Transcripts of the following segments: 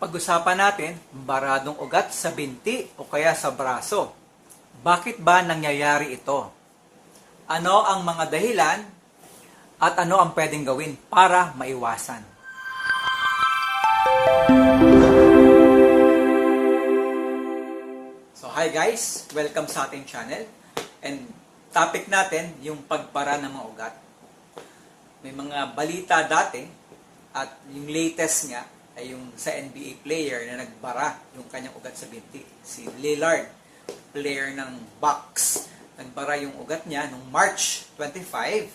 Pag-usapan natin, baradong ugat sa binti o kaya sa braso. Bakit ba nangyayari ito? Ano ang mga dahilan at ano ang pwedeng gawin para maiwasan? So hi guys, welcome sa ating channel. And topic natin yung pagbara ng mga ugat. May mga balita dati at yung latest nga ay yung sa NBA player na nagbara yung kanyang ugat sa binti. Si Lillard, player ng Bucks. Nagbara yung ugat niya nung March 25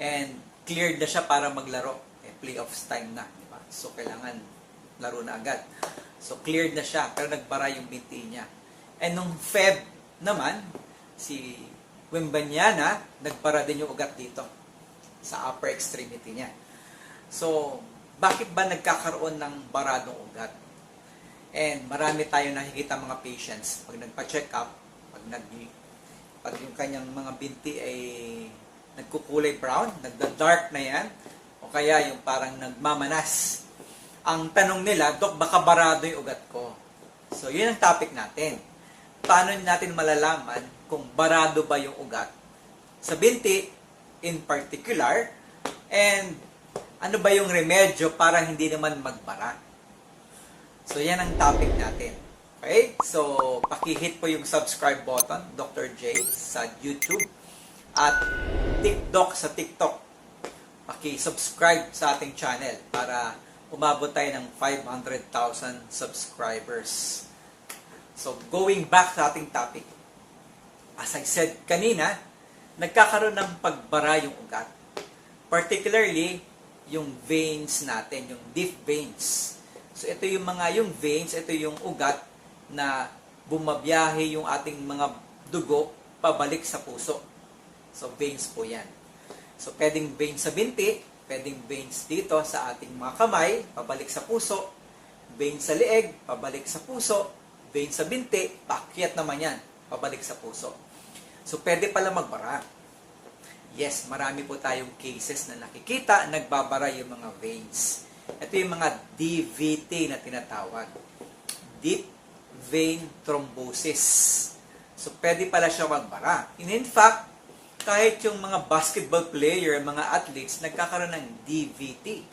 and cleared na siya para maglaro. Eh, playoffs time na, di ba? So kailangan laro na agad. So cleared na siya pero nagbara yung binti niya. And nung Feb naman, si Wembanyama, nagbara din yung ugat dito sa upper extremity niya. So, bakit ba nagkakaroon ng baradong ugat? And marami tayo nakikita mga patients pag nagpa-check up, pag nag pag yung kanyang mga binti ay nagkukulay brown, nagda-dark na yan, o kaya yung parang nagmamanas. Ang tanong nila, Dok, baka barado yung ugat ko. So, yun ang topic natin. Paano natin malalaman kung barado ba yung ugat sa binti in particular and ano ba yung remedyo para hindi naman magbara. So, yan ang topic natin. Okay? So, pakihit po yung subscribe button, Dr. J, sa YouTube at TikTok sa TikTok. Paki-subscribe sa ating channel para umabot tayo ng 500,000 subscribers. So, going back sa ating topic. As I said kanina, nagkakaroon ng pagbara yung ugat. Particularly, yung veins natin, yung deep veins. So, ito yung mga, yung veins, ito yung ugat na bumabiyahe yung ating mga dugo pabalik sa puso. So, veins po yan. So, pwedeng veins sa binti, pwedeng veins dito sa ating mga kamay, pabalik sa puso, veins sa leeg, pabalik sa puso, veins sa binti, pakyat naman yan, pabalik sa puso. So, pwede pala magbara. Yes, marami po tayong cases na nakikita, nagbabara yung mga veins. Ito yung mga DVT na tinatawag. Deep Vein Thrombosis. So, pwede pala siya magbara. And in fact, kahit yung mga basketball player, mga athletes, nagkakaroon ng DVT.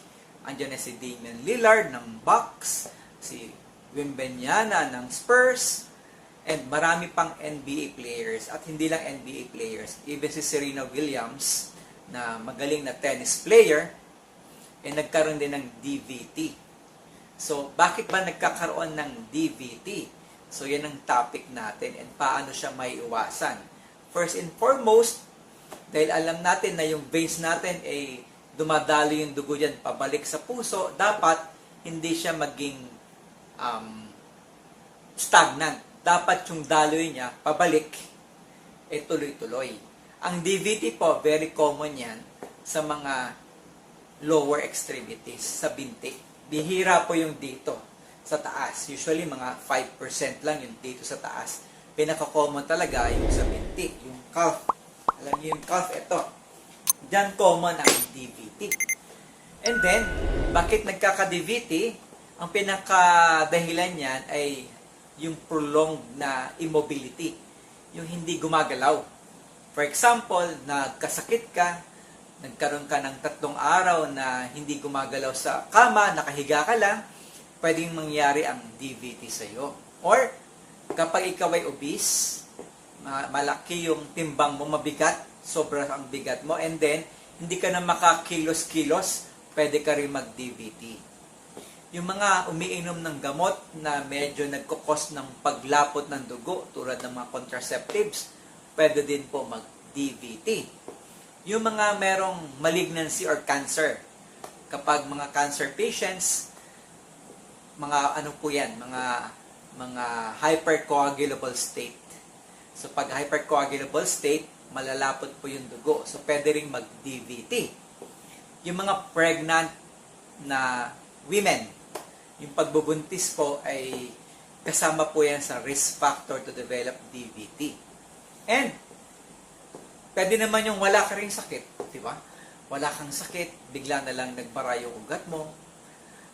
Andiyan na si Damian Lillard ng Bucks, si Wembanyama ng Spurs, and marami pang NBA players at hindi lang NBA players even si Serena Williams na magaling na tennis player eh nagkaroon din ng DVT so bakit ba nagkakaroon ng DVT so yan ang topic natin and paano siya may iwasan first and foremost dahil alam natin na yung veins natin ay dumadalo yung dugo yan pabalik sa puso dapat hindi siya maging um, stagnant dapat yung daloy niya pabalik eh tuloy-tuloy. Ang DVT po, very common yan sa mga lower extremities, sa binti. Bihira po yung dito sa taas. Usually mga 5% lang yung dito sa taas. Pinaka-common talaga yung sa binti, yung calf. Alam niyo yung calf, ito. Diyan common ang DVT. And then, bakit nagkaka-DVT? Ang pinaka-dahilan niyan ay yung prolonged na immobility, yung hindi gumagalaw. For example, nagkasakit ka, nagkaroon ka ng tatlong araw na hindi gumagalaw sa kama, nakahiga ka lang, pwedeng mangyari ang DVT sa iyo. Or, kapag ikaw ay obese, ma- malaki yung timbang mo, mabigat, sobra ang bigat mo, and then, hindi ka na makakilos-kilos, pwede ka rin mag-DVT yung mga umiinom ng gamot na medyo nagkukos ng paglapot ng dugo tulad ng mga contraceptives, pwede din po mag-DVT. Yung mga merong malignancy or cancer, kapag mga cancer patients, mga ano po yan, mga mga hypercoagulable state. So pag hypercoagulable state, malalapot po yung dugo. So pwede ring mag-DVT. Yung mga pregnant na women, yung pagbubuntis po ay kasama po yan sa risk factor to develop DVT. And, pwede naman yung wala ka rin sakit, di ba? Wala kang sakit, bigla na lang nagbara yung ugat mo.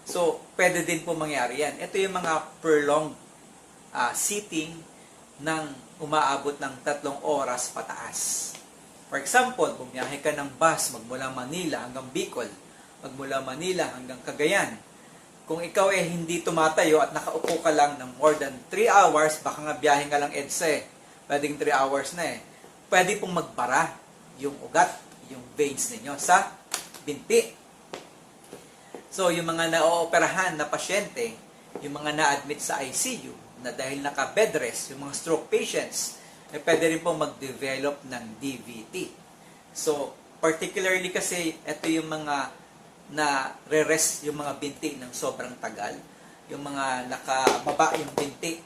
So, pwede din po mangyari yan. Ito yung mga prolonged ah, sitting ng umaabot ng tatlong oras pataas. For example, bumiyahe ka ng bus magmula Manila hanggang Bicol, magmula Manila hanggang Cagayan. Kung ikaw eh hindi tumatayo at nakaupo ka lang ng more than 3 hours, baka nga biyahe ka lang EDSA eh. Pwedeng 3 hours na eh. Pwede pong magbara yung ugat, yung veins ninyo sa binti. So, yung mga na-ooperahan na pasyente, yung mga na-admit sa ICU, na dahil naka-bed rest, yung mga stroke patients, eh, pwede rin po mag-develop ng DVT. So, particularly kasi, ito yung mga na re-rest yung mga binti ng sobrang tagal. Yung mga nakababa yung binti,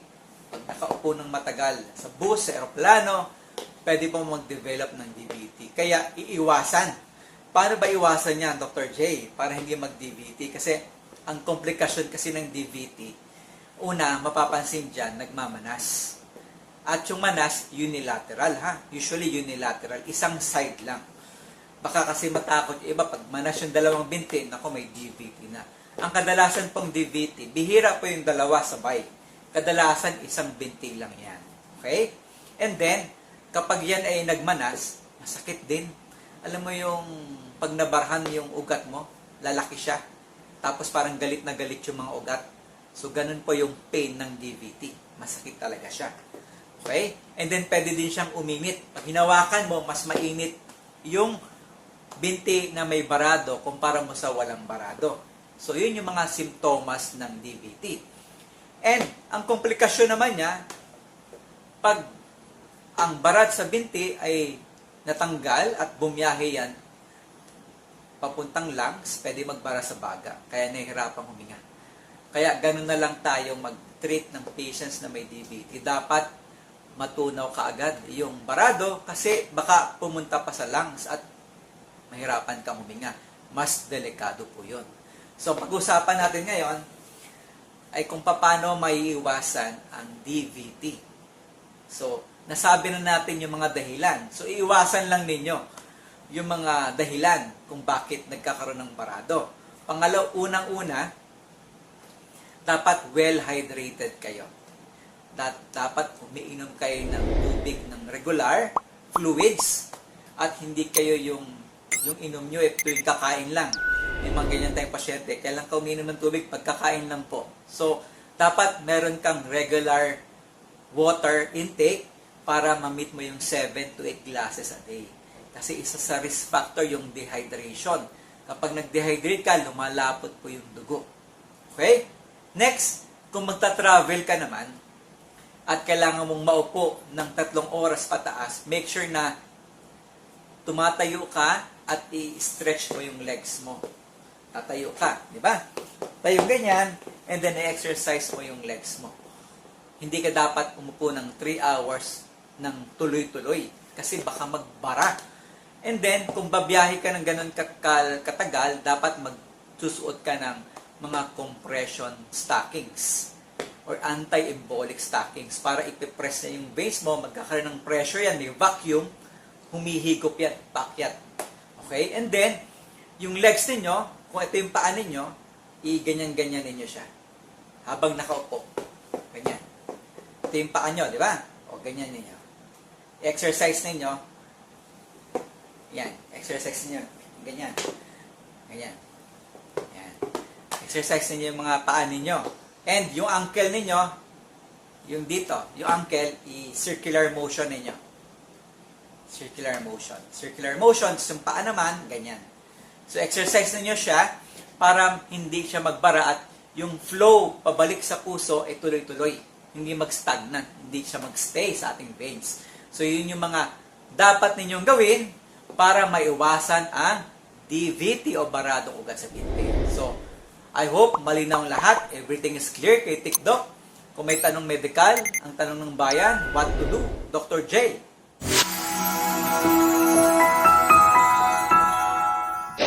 pag nakaupo ng matagal sa bus, sa aeroplano, pwede po mag-develop ng DVT. Kaya, iiwasan Paano ba iwasan yan, Dr. J, para hindi mag-DVT? Kasi ang komplikasyon kasi ng DVT, una, mapapansin dyan, nagmamanas. At yung manas, unilateral ha. Usually unilateral, isang side lang. Baka kasi matakot yung iba, pag manas yung dalawang binti, nako may DVT na. Ang kadalasan pong DVT, bihira po yung dalawa sabay. Kadalasan isang binti lang yan. Okay? And then, kapag yan ay nagmanas, masakit din alam mo yung pag nabarhan yung ugat mo, lalaki siya. Tapos parang galit na galit yung mga ugat. So, ganun po yung pain ng DVT. Masakit talaga siya. Okay? And then, pwede din siyang uminit. Pag hinawakan mo, mas mainit yung binti na may barado kumpara mo sa walang barado. So, yun yung mga simptomas ng DVT. And, ang komplikasyon naman niya, pag ang barat sa binti ay natanggal at bumiyahe yan papuntang lungs, pwede magbara sa baga. Kaya nahihirapang huminga. Kaya ganun na lang tayo mag-treat ng patients na may DVT. Dapat matunaw kaagad yung barado kasi baka pumunta pa sa lungs at mahirapan kang huminga. Mas delikado po yun. So pag-usapan natin ngayon ay kung paano maiiwasan ang DVT. So, nasabi na natin yung mga dahilan. So, iiwasan lang ninyo yung mga dahilan kung bakit nagkakaroon ng barado. Pangalaw, unang-una, dapat well-hydrated kayo. Dat, dapat umiinom kayo ng tubig ng regular, fluids, at hindi kayo yung yung inom nyo eh, tuwing kakain lang. May mga ganyan tayong pasyente, kailan ka uminom ng tubig? Pagkakain lang po. So, dapat meron kang regular water intake para ma-meet mo yung 7 to 8 glasses a day. Kasi isa sa risk factor yung dehydration. Kapag nag-dehydrate ka, lumalapot po yung dugo. Okay? Next, kung magta-travel ka naman, at kailangan mong maupo ng tatlong oras pataas, make sure na tumatayo ka at i-stretch mo yung legs mo. Tatayo ka, di ba? Tayo ganyan, and then i-exercise mo yung legs mo. Hindi ka dapat umupo ng 3 hours ng tuloy-tuloy kasi baka magbara. And then, kung babiyahe ka ng ganun kakal, katagal, dapat magsusuot ka ng mga compression stockings or anti-embolic stockings para ipipress na yung base mo, magkakaroon ng pressure yan, may vacuum, humihigop yan, pakyat. Okay? And then, yung legs ninyo, kung ito yung paa ninyo, i-ganyan-ganyan ninyo siya. Habang nakaupo. Ganyan. Ito yung paa nyo, di ba? O, ganyan ninyo. Exercise ninyo. Yan. Exercise ninyo. Ganyan. Ganyan. Yan. Exercise ninyo yung mga paa ninyo. And yung ankle ninyo, yung dito, yung ankle, i-circular motion ninyo. Circular motion. Circular motion, yung paa naman, ganyan. So, exercise ninyo siya para hindi siya magbara at yung flow pabalik sa puso ay tuloy-tuloy. Hindi mag-stagnant. Hindi siya mag-stay sa ating veins. So, yun yung mga dapat ninyong gawin para maiwasan ang DVT o baradong ugat sa binti. So, I hope malinaw lahat. Everything is clear kay TikDok. Kung may tanong medical, ang tanong ng bayan, what to do? Dr. J.